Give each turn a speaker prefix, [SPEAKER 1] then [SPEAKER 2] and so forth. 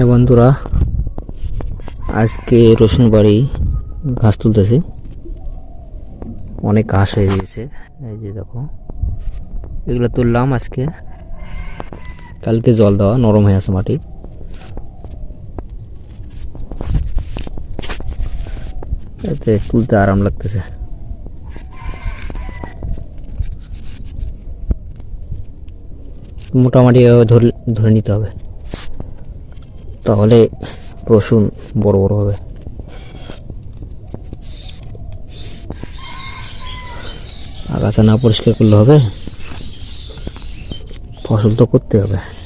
[SPEAKER 1] হ্যাঁ বন্ধুরা, আজকে রসুন বাড়ি ঘাস তুলতেছি। অনেক ঘাস হয়ে গিয়েছে। এই যে দেখো, এগুলো তুললাম আজকে। কালকে জল দেওয়া, নরম হয়ে আছে মাটি। এতে তুলতে আরাম লাগতেছে। মোটামুটি ধরে ধরে নিতে হবে। তাহলে রসুন বড় বড় হবে। আগাছা না পরিষ্কার করলে হবে? ফসল তো করতে হবে।